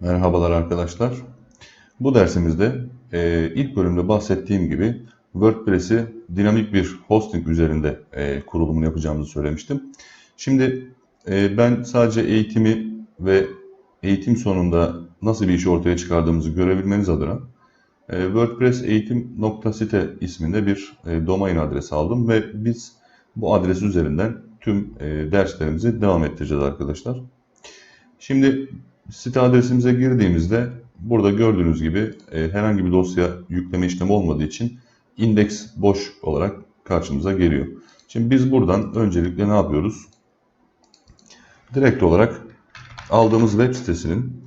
Merhabalar arkadaşlar. Bu dersimizde e, ilk bölümde bahsettiğim gibi WordPress'i dinamik bir hosting üzerinde e, kurulumunu yapacağımızı söylemiştim. Şimdi e, ben sadece eğitimi ve eğitim sonunda nasıl bir işi ortaya çıkardığımızı görebilmeniz adına e, WordPress eğitim.site isminde bir e, domain adresi aldım ve biz bu adres üzerinden tüm e, derslerimizi devam ettireceğiz arkadaşlar. Şimdi site adresimize girdiğimizde burada gördüğünüz gibi e, herhangi bir dosya yükleme işlemi olmadığı için indeks boş olarak karşımıza geliyor. Şimdi biz buradan öncelikle ne yapıyoruz? Direkt olarak aldığımız web sitesinin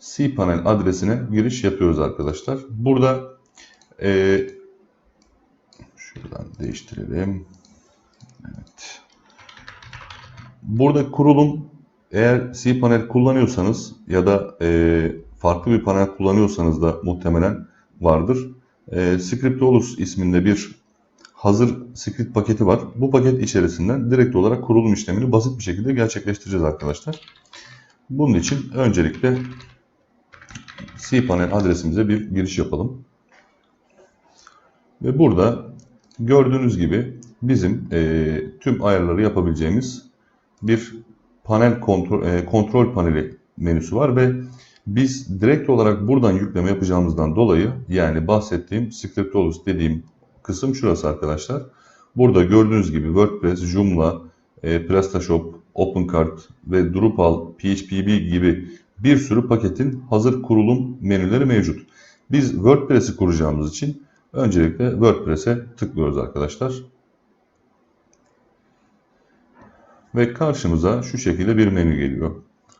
cpanel adresine giriş yapıyoruz arkadaşlar. Burada e, şuradan değiştirelim. Evet. Burada kurulum eğer cPanel kullanıyorsanız ya da e, farklı bir panel kullanıyorsanız da muhtemelen vardır. E, Scriptolus isminde bir hazır script paketi var. Bu paket içerisinden direkt olarak kurulum işlemini basit bir şekilde gerçekleştireceğiz arkadaşlar. Bunun için öncelikle cPanel adresimize bir giriş yapalım. Ve burada gördüğünüz gibi bizim e, tüm ayarları yapabileceğimiz bir panel kontrol, e, kontrol paneli menüsü var ve biz direkt olarak buradan yükleme yapacağımızdan dolayı yani bahsettiğim Scriptolus dediğim kısım şurası arkadaşlar. Burada gördüğünüz gibi WordPress, Joomla, e, PrestaShop, OpenCart ve Drupal, PHPB gibi bir sürü paketin hazır kurulum menüleri mevcut. Biz WordPress'i kuracağımız için öncelikle WordPress'e tıklıyoruz arkadaşlar. Ve karşımıza şu şekilde bir menü geliyor.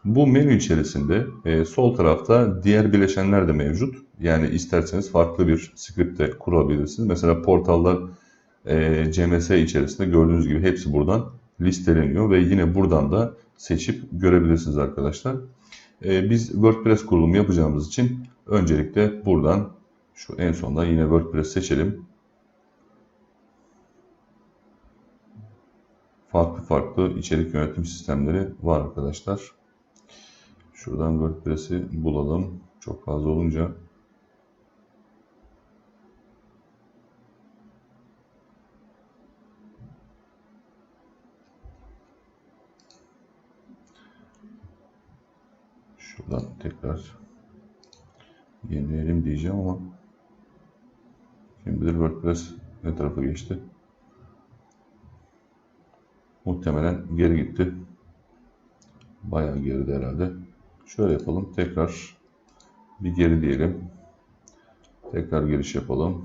Bu menü içerisinde e, sol tarafta diğer bileşenler de mevcut. Yani isterseniz farklı bir script de kurabilirsiniz. Mesela portallar e, CMS içerisinde gördüğünüz gibi hepsi buradan listeleniyor ve yine buradan da seçip görebilirsiniz arkadaşlar. E, biz WordPress kurulumu yapacağımız için öncelikle buradan şu en sonda yine WordPress seçelim. Farklı farklı içerik yönetim sistemleri var arkadaşlar. Şuradan WordPress'i bulalım. Çok fazla olunca Şuradan tekrar yenileyelim diyeceğim ama kim bilir WordPress ne tarafa geçti. Muhtemelen geri gitti. Bayağı geride herhalde. Şöyle yapalım. Tekrar bir geri diyelim. Tekrar giriş yapalım.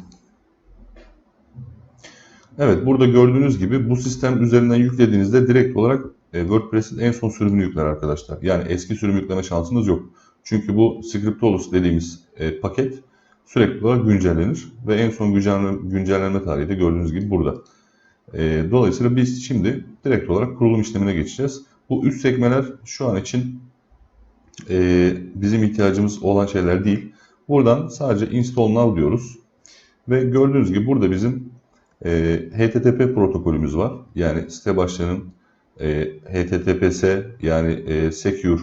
Evet burada gördüğünüz gibi bu sistem üzerinden yüklediğinizde direkt olarak e, WordPress'in en son sürümünü yükler arkadaşlar. Yani eski sürüm yükleme şansınız yok. Çünkü bu Scriptolus dediğimiz e, paket sürekli olarak güncellenir ve en son güncelleme, güncellenme tarihi de gördüğünüz gibi burada. E, dolayısıyla biz şimdi direkt olarak kurulum işlemine geçeceğiz. Bu üst sekmeler şu an için e, bizim ihtiyacımız olan şeyler değil. Buradan sadece install now diyoruz. Ve gördüğünüz gibi burada bizim e, HTTP protokolümüz var. Yani site başlığının e, HTTPS yani e, secure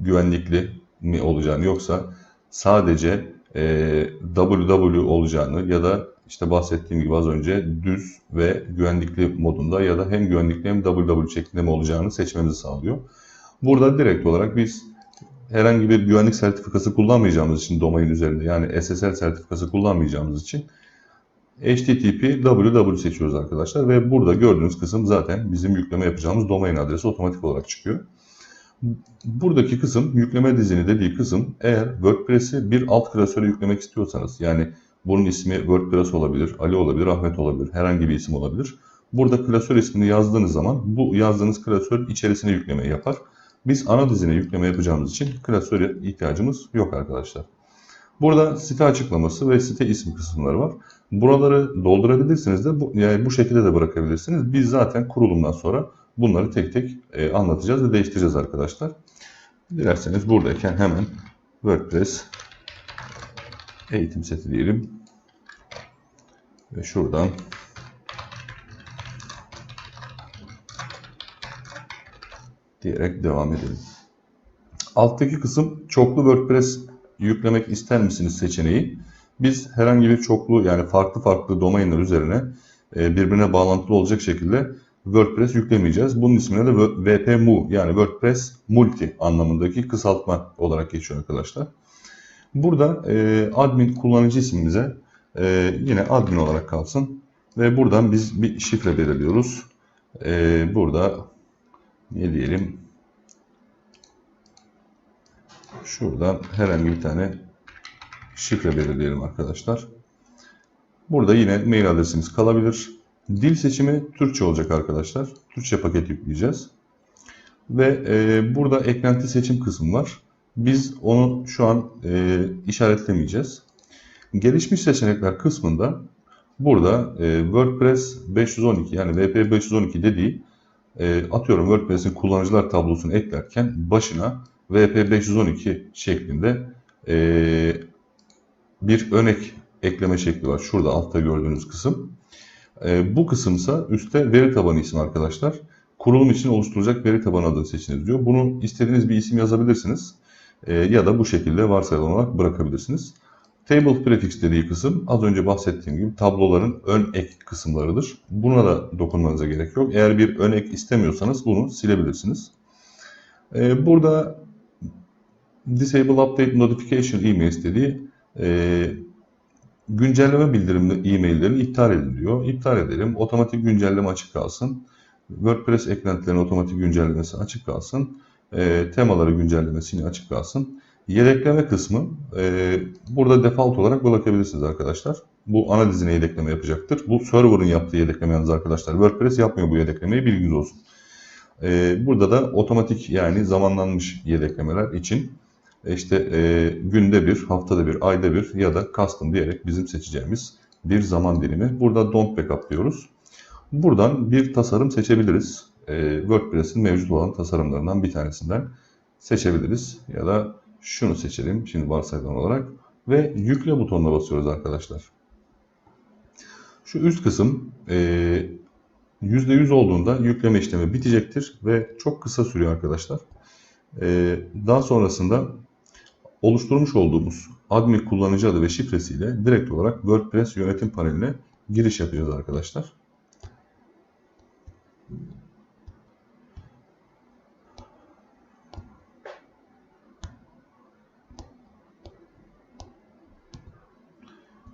güvenlikli mi olacağını yoksa sadece e, www olacağını ya da işte bahsettiğim gibi az önce düz ve güvenlikli modunda ya da hem güvenlikli hem www şeklinde mi olacağını seçmemizi sağlıyor. Burada direkt olarak biz herhangi bir güvenlik sertifikası kullanmayacağımız için domain üzerinde yani SSL sertifikası kullanmayacağımız için HTTP www seçiyoruz arkadaşlar ve burada gördüğünüz kısım zaten bizim yükleme yapacağımız domain adresi otomatik olarak çıkıyor. Buradaki kısım yükleme dizini dediği kısım eğer WordPress'i bir alt klasöre yüklemek istiyorsanız yani bunun ismi WordPress olabilir, Ali olabilir, Ahmet olabilir, herhangi bir isim olabilir. Burada klasör ismini yazdığınız zaman bu yazdığınız klasör içerisine yükleme yapar. Biz ana dizine yükleme yapacağımız için klasöre ihtiyacımız yok arkadaşlar. Burada site açıklaması ve site ismi kısımları var. Buraları doldurabilirsiniz de bu, yani bu şekilde de bırakabilirsiniz. Biz zaten kurulumdan sonra bunları tek tek e, anlatacağız ve değiştireceğiz arkadaşlar. Dilerseniz buradayken hemen WordPress eğitim seti diyelim. Ve şuradan diyerek devam edelim. Alttaki kısım çoklu WordPress yüklemek ister misiniz seçeneği. Biz herhangi bir çoklu yani farklı farklı domainler üzerine e, birbirine bağlantılı olacak şekilde WordPress yüklemeyeceğiz. Bunun ismine de WPMU yani WordPress Multi anlamındaki kısaltma olarak geçiyor arkadaşlar. Burada e, admin kullanıcı ismimize e, yine admin olarak kalsın. Ve buradan biz bir şifre belirliyoruz. E, burada ne diyelim şuradan herhangi bir tane şifre belirleyelim arkadaşlar. Burada yine mail adresimiz kalabilir. Dil seçimi Türkçe olacak arkadaşlar. Türkçe paket yükleyeceğiz. Ve e, burada eklenti seçim kısmı var. Biz onu şu an e, işaretlemeyeceğiz. Gelişmiş seçenekler kısmında burada e, WordPress 512 yani WP 512 dediği e, atıyorum WordPress'in kullanıcılar tablosunu eklerken başına WP 512 şeklinde e, bir örnek ekleme şekli var. Şurada altta gördüğünüz kısım. E, bu kısımsa üstte veri tabanı ismi arkadaşlar. Kurulum için oluşturulacak veri tabanı adını seçiniz diyor. Bunu istediğiniz bir isim yazabilirsiniz. E, ya da bu şekilde varsayılan olarak bırakabilirsiniz. Table prefix dediği kısım az önce bahsettiğim gibi tabloların ön ek kısımlarıdır. Buna da dokunmanıza gerek yok. Eğer bir ön ek istemiyorsanız bunu silebilirsiniz. E, burada Disable Update Notification Emails dediği e, güncelleme bildirimli e-mailleri iptal edin diyor. İptal edelim. Otomatik güncelleme açık kalsın. WordPress eklentilerinin otomatik güncellemesi açık kalsın. E, temaları güncellemesi açık kalsın. Yedekleme kısmı e, burada default olarak bırakabilirsiniz arkadaşlar. Bu ana dizine yedekleme yapacaktır. Bu server'ın yaptığı yedekleme yalnız arkadaşlar. WordPress yapmıyor bu yedeklemeyi bilginiz olsun. E, burada da otomatik yani zamanlanmış yedeklemeler için işte e, günde bir, haftada bir, ayda bir ya da custom diyerek bizim seçeceğimiz bir zaman dilimi. Burada don't backup diyoruz. Buradan bir tasarım seçebiliriz. E, WordPress'in mevcut olan tasarımlarından bir tanesinden seçebiliriz. Ya da şunu seçelim şimdi varsayılan olarak ve yükle butonuna basıyoruz arkadaşlar. Şu üst kısım e, %100 olduğunda yükleme işlemi bitecektir ve çok kısa sürüyor arkadaşlar. E, daha sonrasında oluşturmuş olduğumuz admin kullanıcı adı ve şifresiyle direkt olarak WordPress yönetim paneline giriş yapıyoruz arkadaşlar.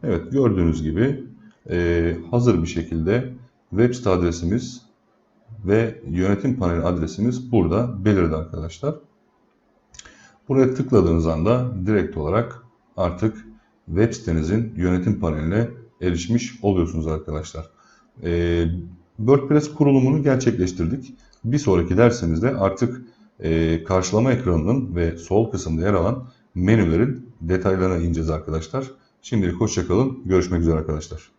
Evet gördüğünüz gibi e, hazır bir şekilde web site adresimiz ve yönetim paneli adresimiz burada belirdi arkadaşlar. Buraya tıkladığınız anda direkt olarak artık web sitenizin yönetim paneline erişmiş oluyorsunuz arkadaşlar. E, WordPress kurulumunu gerçekleştirdik. Bir sonraki dersimizde artık e, karşılama ekranının ve sol kısımda yer alan menülerin detaylarına ineceğiz arkadaşlar. Şimdilik hoşçakalın. Görüşmek üzere arkadaşlar.